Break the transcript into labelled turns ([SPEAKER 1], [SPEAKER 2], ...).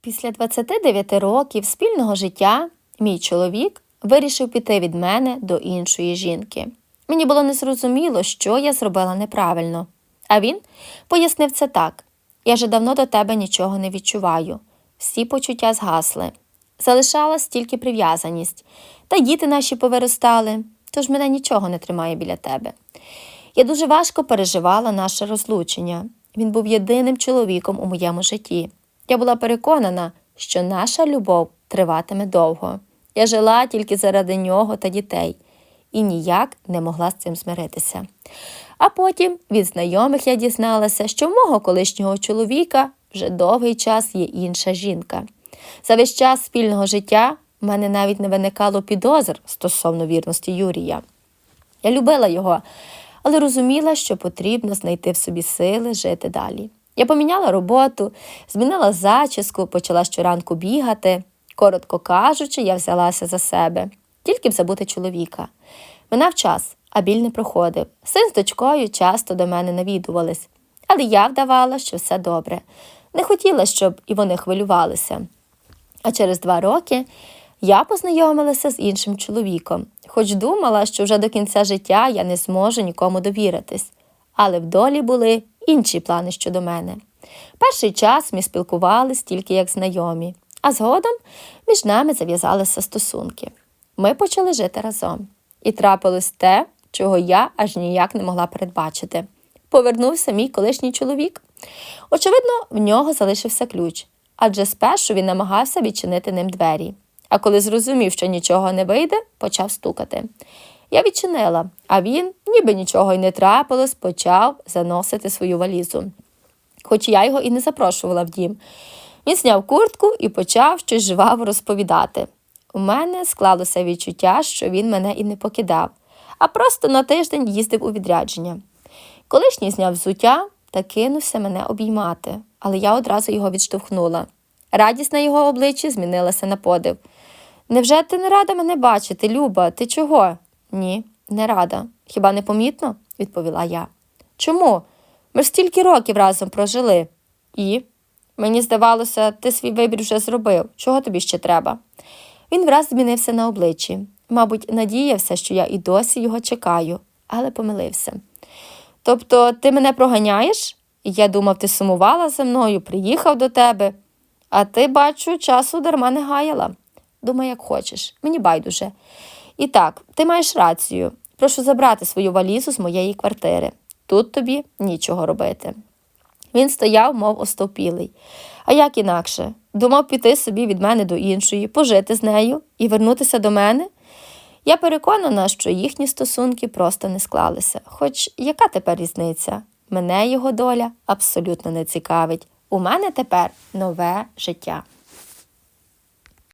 [SPEAKER 1] Після 29 років спільного життя мій чоловік вирішив піти від мене до іншої жінки. Мені було незрозуміло, що я зробила неправильно. А він пояснив це так: я вже давно до тебе нічого не відчуваю. Всі почуття згасли. Залишалась тільки прив'язаність, та діти наші повиростали, тож мене нічого не тримає біля тебе. Я дуже важко переживала наше розлучення. Він був єдиним чоловіком у моєму житті. Я була переконана, що наша любов триватиме довго. Я жила тільки заради нього та дітей і ніяк не могла з цим змиритися. А потім від знайомих я дізналася, що в мого колишнього чоловіка вже довгий час є інша жінка. За весь час спільного життя в мене навіть не виникало підозр стосовно вірності Юрія. Я любила його, але розуміла, що потрібно знайти в собі сили жити далі. Я поміняла роботу, змінила зачіску, почала щоранку бігати. Коротко кажучи, я взялася за себе, тільки б забути чоловіка. Минав час, а біль не проходив. Син з дочкою часто до мене навідувались, але я вдавала, що все добре. Не хотіла, щоб і вони хвилювалися. А через два роки я познайомилася з іншим чоловіком, хоч думала, що вже до кінця життя я не зможу нікому довіритись. Але в долі були інші плани щодо мене. Перший час ми спілкувались тільки як знайомі, а згодом між нами зав'язалися стосунки. Ми почали жити разом. І трапилось те, чого я аж ніяк не могла передбачити. Повернувся мій колишній чоловік. Очевидно, в нього залишився ключ, адже спершу він намагався відчинити ним двері. А коли зрозумів, що нічого не вийде, почав стукати. Я відчинила, а він, ніби нічого й не трапилось, почав заносити свою валізу. Хоч я його і не запрошувала в дім. Він зняв куртку і почав щось жваво розповідати. У мене склалося відчуття, що він мене і не покидав, а просто на тиждень їздив у відрядження. Колишній зняв взуття та кинувся мене обіймати, але я одразу його відштовхнула. Радість на його обличчі змінилася на подив. Невже ти не рада мене бачити, Люба? Ти чого? Ні, не рада. Хіба не помітно? відповіла я. Чому? Ми ж стільки років разом прожили. І? Мені здавалося, ти свій вибір вже зробив. Чого тобі ще треба? Він враз змінився на обличчі. Мабуть, надіявся, що я і досі його чекаю, але помилився. Тобто, ти мене проганяєш? Я думав, ти сумувала за мною, приїхав до тебе. А ти, бачу, часу дарма не гаяла. Думай, як хочеш, мені байдуже. І так, ти маєш рацію. Прошу забрати свою валізу з моєї квартири. Тут тобі нічого робити. Він стояв, мов остовпілий. А як інакше? Думав піти собі від мене до іншої, пожити з нею і вернутися до мене? Я переконана, що їхні стосунки просто не склалися. Хоч яка тепер різниця? Мене його доля абсолютно не цікавить. У мене тепер нове життя.